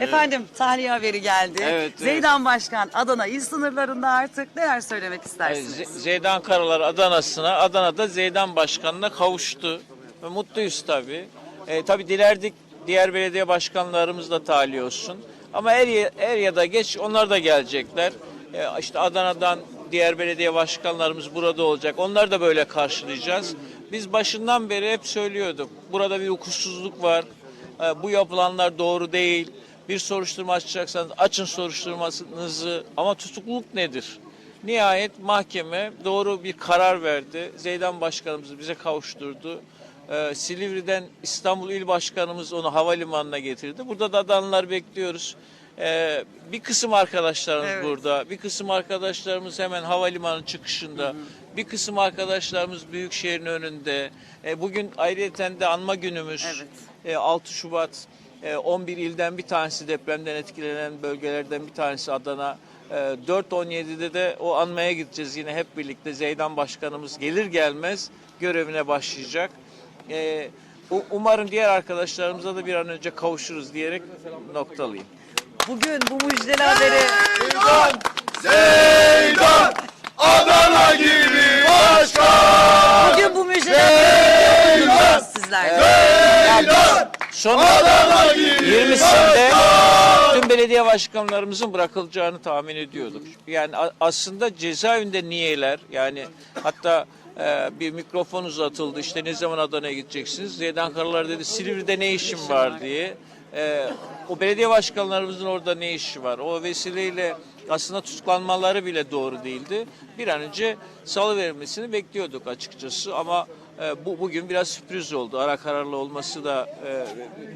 Efendim tahliye haberi geldi. Evet, evet. Zeydan Başkan Adana il sınırlarında artık neler söylemek istersiniz? Z- Zeydan Karalar Adana'sına, Adana'da Zeydan Başkanı'na kavuştu. Ve mutluyuz tabii. E, tabii dilerdik diğer belediye başkanlarımız da tahliye olsun. Ama er ya, er ya da geç onlar da gelecekler. E, işte Adana'dan diğer belediye başkanlarımız burada olacak. Onları da böyle karşılayacağız. Biz başından beri hep söylüyorduk. Burada bir hukuksuzluk var. E, bu yapılanlar doğru değil. Bir soruşturma açacaksanız açın soruşturmanızı. Ama tutukluluk nedir? Nihayet mahkeme doğru bir karar verdi. Zeydan Başkanımızı bize kavuşturdu. Ee, Silivri'den İstanbul İl Başkanımız onu havalimanına getirdi. Burada da Adanalılar bekliyoruz. Ee, bir kısım arkadaşlarımız Evet. burada, bir kısım arkadaşlarımız hemen havalimanı çıkışında, bir kısım arkadaşlarımız Büyükşehir'in önünde. Ee, bugün ayrıyeten de anma günümüz. Evet. Ee, 6 Şubat e, 11 ilden bir tanesi depremden etkilenen bölgelerden bir tanesi Adana. E, 4-17'de de o anmaya gideceğiz yine hep birlikte. Zeydan Başkanımız gelir gelmez görevine başlayacak. E, u- Umarım diğer arkadaşlarımıza da bir an önce kavuşuruz diyerek noktalıyım. Bugün bu müjdeli haberi Zeydan Adana gibi başkan bugün bu müjdeli haberi duydunuz sizler. Zeydan Son Adana gibi 20'sinde tüm belediye başkanlarımızın bırakılacağını tahmin ediyorduk. Yani aslında cezaevinde niyeler yani hatta e, bir mikrofon uzatıldı işte ne zaman Adana'ya gideceksiniz? Zeydan Karalar dedi Silivri'de ne işim var diye. E, o belediye başkanlarımızın orada ne işi var? O vesileyle aslında tutuklanmaları bile doğru değildi. Bir an önce salı verilmesini bekliyorduk açıkçası ama e, bu bugün biraz sürpriz oldu. Ara kararlı olması da e,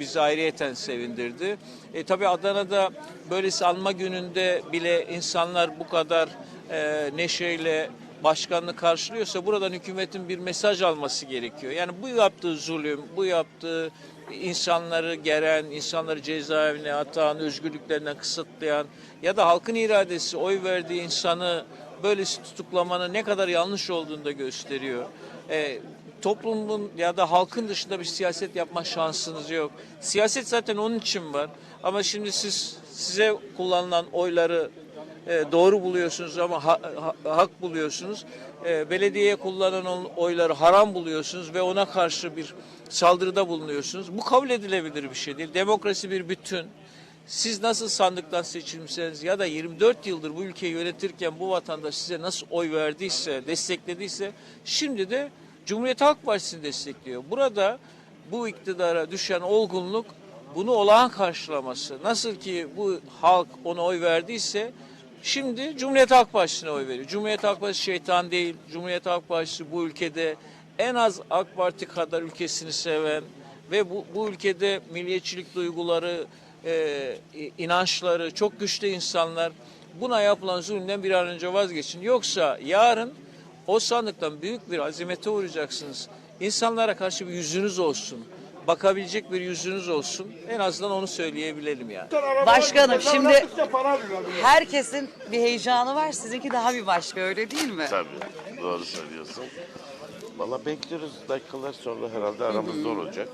bizi ayrıyeten sevindirdi. E, tabii Adana'da böylesi anma gününde bile insanlar bu kadar e, neşeyle başkanını karşılıyorsa buradan hükümetin bir mesaj alması gerekiyor. Yani bu yaptığı zulüm, bu yaptığı insanları geren, insanları cezaevine atan, özgürlüklerinden kısıtlayan ya da halkın iradesi oy verdiği insanı böylesi tutuklamanın ne kadar yanlış olduğunu da gösteriyor. E, toplumun ya da halkın dışında bir siyaset yapma şansınız yok. Siyaset zaten onun için var. Ama şimdi siz size kullanılan oyları e, doğru buluyorsunuz ama ha- ha- hak buluyorsunuz. E, belediyeye kullanılan oyları haram buluyorsunuz ve ona karşı bir saldırıda bulunuyorsunuz. Bu kabul edilebilir bir şey değil. Demokrasi bir bütün. Siz nasıl sandıktan seçilmişseniz ya da 24 yıldır bu ülkeyi yönetirken bu vatandaş size nasıl oy verdiyse, desteklediyse şimdi de Cumhuriyet Halk Partisi'ni destekliyor. Burada bu iktidara düşen olgunluk bunu olağan karşılaması. Nasıl ki bu halk ona oy verdiyse şimdi Cumhuriyet Halk Partisi'ne oy veriyor. Cumhuriyet Halk Partisi şeytan değil. Cumhuriyet Halk Partisi bu ülkede en az AK Parti kadar ülkesini seven ve bu, bu ülkede milliyetçilik duyguları, e, inançları çok güçlü insanlar buna yapılan zulümden bir an önce vazgeçin. Yoksa yarın o sandıktan büyük bir azimete uğrayacaksınız. İnsanlara karşı bir yüzünüz olsun. Bakabilecek bir yüzünüz olsun. En azından onu söyleyebilelim yani. Başkanım şimdi herkesin bir heyecanı var. Sizinki daha bir başka öyle değil mi? Tabii doğru söylüyorsun. Valla bekliyoruz dakikalar sonra herhalde aramızda olacak.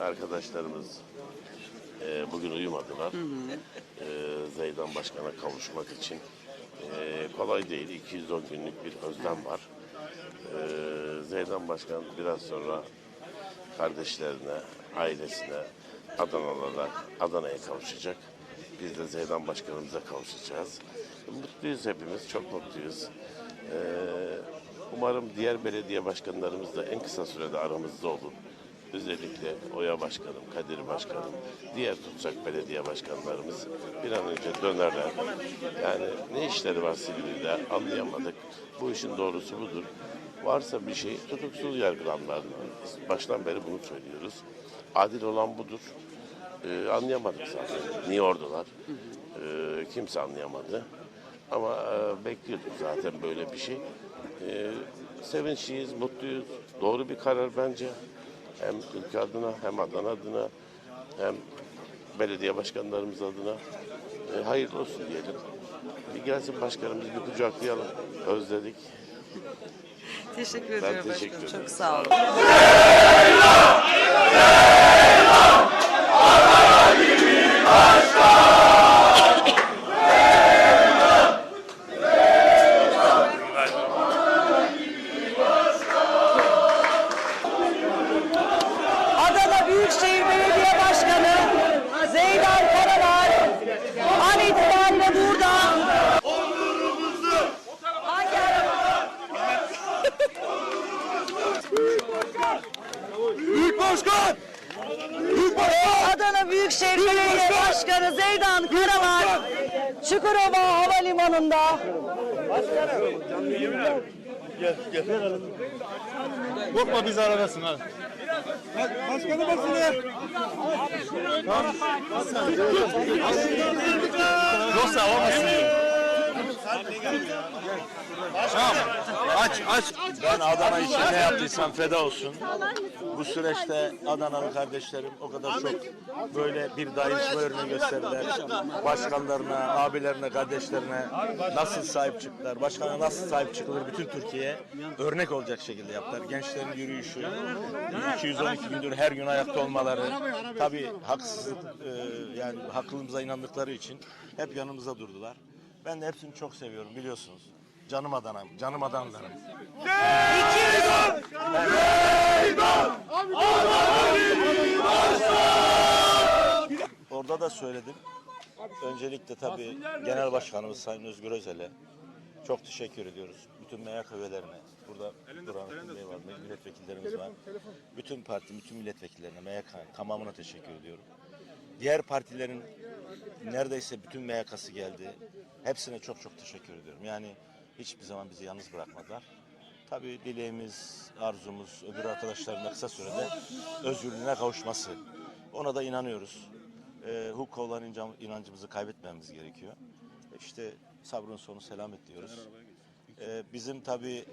Arkadaşlarımız e, bugün uyumadılar. E, Zeydan Başkan'a kavuşmak için. E, kolay değil. 210 günlük bir özlem var. E, Zeydan Başkan biraz sonra kardeşlerine, ailesine, Adanalılara, Adana'ya kavuşacak. Biz de Zeydan Başkanımıza kavuşacağız. Mutluyuz hepimiz, çok mutluyuz. Ee, umarım diğer belediye başkanlarımız da en kısa sürede aramızda olur. Özellikle Oya Başkanım, Kadir Başkanım, diğer tutsak belediye başkanlarımız bir an önce dönerler. Yani ne işleri var Silivri'de anlayamadık. Bu işin doğrusu budur. Varsa bir şey tutuksuz yargılanmalı. Baştan beri bunu söylüyoruz. Adil olan budur. Ee, anlayamadık zaten. Niye oradalar? Ee, kimse anlayamadı. Ama e, bekliyorduk zaten böyle bir şey. Ee, sevinçliyiz, mutluyuz. Doğru bir karar bence. Hem ülke adına, hem Adana adına, hem belediye başkanlarımız adına. Ee, hayırlı olsun diyelim. Bir gelsin başkanımız bir kucaklayalım. Özledik. Teşekkür ediyorum teşekkür başkanım. ederim. Çok sağ olun. Adana Büyükşehir Belediye Başkanı Zeydan Karalar an itibariyle burada. Büyük Başkan! Büyük Başkan! Adana Büyükşehir Belediye Başkanı Zeydan Karalar Çukurova Havalimanı'nda Başkanım. Gel, gel. Korkma biz aradasın hadi. Başkanı basın Yoksa olmasın. Tamam. Aç aç. Ben Adana için ne yaptıysam feda olsun. Bu süreçte Adanalı kardeşlerim o kadar çok böyle bir dayanışma örneği gösterdiler. Başkanlarına, abilerine, kardeşlerine nasıl sahip çıktılar, başkana nasıl sahip çıkılır bütün Türkiye'ye örnek olacak şekilde yaptılar. Gençlerin yürüyüşü, 212 gündür her gün ayakta olmaları, tabii haksızlık, e, yani haklılığımıza inandıkları için hep yanımıza durdular. Ben de hepsini çok seviyorum biliyorsunuz. Canım Adana'm, canım Adanlarım. Orada da söyledim. Öncelikle tabii Genel Başkanımız Sayın Özgür Özel'e çok teşekkür ediyoruz. Bütün MYK üyelerine, burada duran Bey var, milletvekillerimiz var. Bütün parti, bütün milletvekillerine, MYK'nın tamamına teşekkür ediyorum. Diğer partilerin neredeyse bütün MYK'sı geldi. Hepsine çok çok teşekkür ediyorum. Yani hiçbir zaman bizi yalnız bırakmadılar. Tabii dileğimiz, arzumuz öbür arkadaşların da kısa sürede özgürlüğüne kavuşması. Ona da inanıyoruz. Ee, hukuka olan inancımızı kaybetmememiz gerekiyor. İşte sabrın sonu selamet diyoruz. Ee, bizim tabii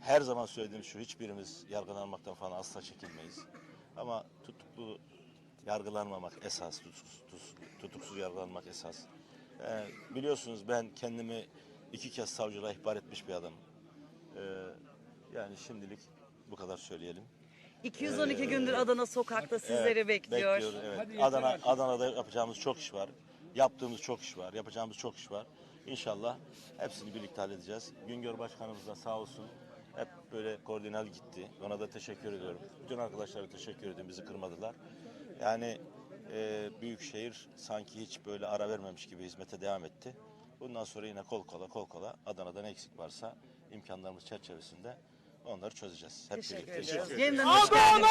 her zaman söylediğimiz şu, hiçbirimiz yargılanmaktan falan asla çekinmeyiz. Ama tutuklu yargılanmamak esas, tutuksuz, tutuksuz- yargılanmak esas. Ee, biliyorsunuz ben kendimi iki kez savcılığa ihbar etmiş bir adamım. Ee, yani şimdilik bu kadar söyleyelim. 212 gündür Adana sokakta sizleri Evet, bekliyor. bekliyor, evet. Adana, Adana'da yapacağımız çok iş var. Yaptığımız çok iş var. Yapacağımız çok iş var. İnşallah hepsini birlikte halledeceğiz. Güngör Başkanımız da sağ olsun. Hep böyle koordinal gitti. Ona da teşekkür ediyorum. Bütün arkadaşlara teşekkür ediyorum. Bizi kırmadılar. Yani e, Büyükşehir sanki hiç böyle ara vermemiş gibi hizmete devam etti. Bundan sonra yine kol kola kol kola Adana'da ne eksik varsa imkanlarımız çerçevesinde onları çözeceğiz. Hep Teşekkür birlikte. ediyoruz. Yeniden hoş geldiniz.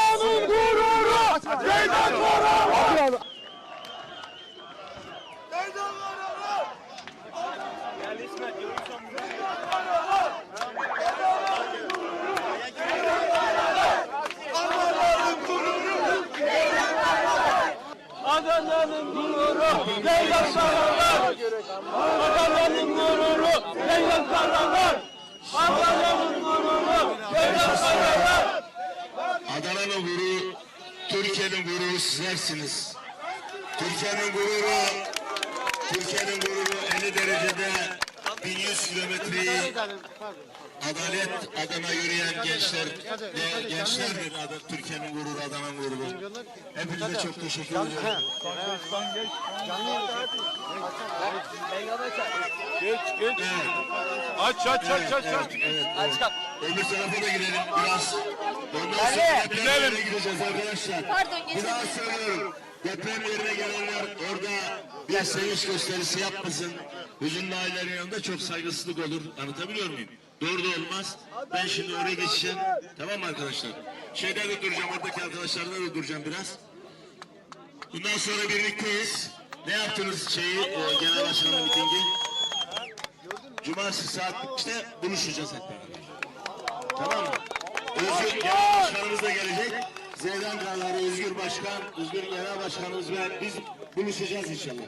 Adana'nın gururu Leyla Karalar. Adana'nın gururu Leyla Karalar. Adana'nın gururu Leyla Karalar. Adana'nın gururu, Türkiye'nin gururu sizlersiniz. Türkiye'nin gururu, Türkiye'nin gururu 50 derecede 1100 kilometreyi adalet adına yürüyen gençler ve gençlerdir Türkiye'nin gururu, Adana'nın gururu. Hepinize çok teşekkür ediyorum. Geç geç. Aç aç aç aç aç. Öbür tarafa da gidelim biraz. Ondan sonra deprem Gidelim. yerine gideceğiz arkadaşlar. Pardon, Bir daha söylüyorum. Deprem yerine gelenler orada bir sevinç gösterisi yapmasın. Hüzünlü ailelerin yanında çok saygısızlık olur. Anlatabiliyor muyum? Doğru da olmaz. Ben şimdi oraya geçeceğim. Tamam mı arkadaşlar? Şeyde de duracağım. Oradaki arkadaşlarla da duracağım biraz. Bundan sonra birlikteyiz. Ne yaptınız şeyi e, genel başkanın mitingi? Cumartesi saat 3'te buluşacağız hep beraber. Tamam mı? Özgür Genel Başkanımız da gelecek. Zeydan Kralları, Özgür Başkan, Özgür Genel Başkanımız ve biz buluşacağız inşallah.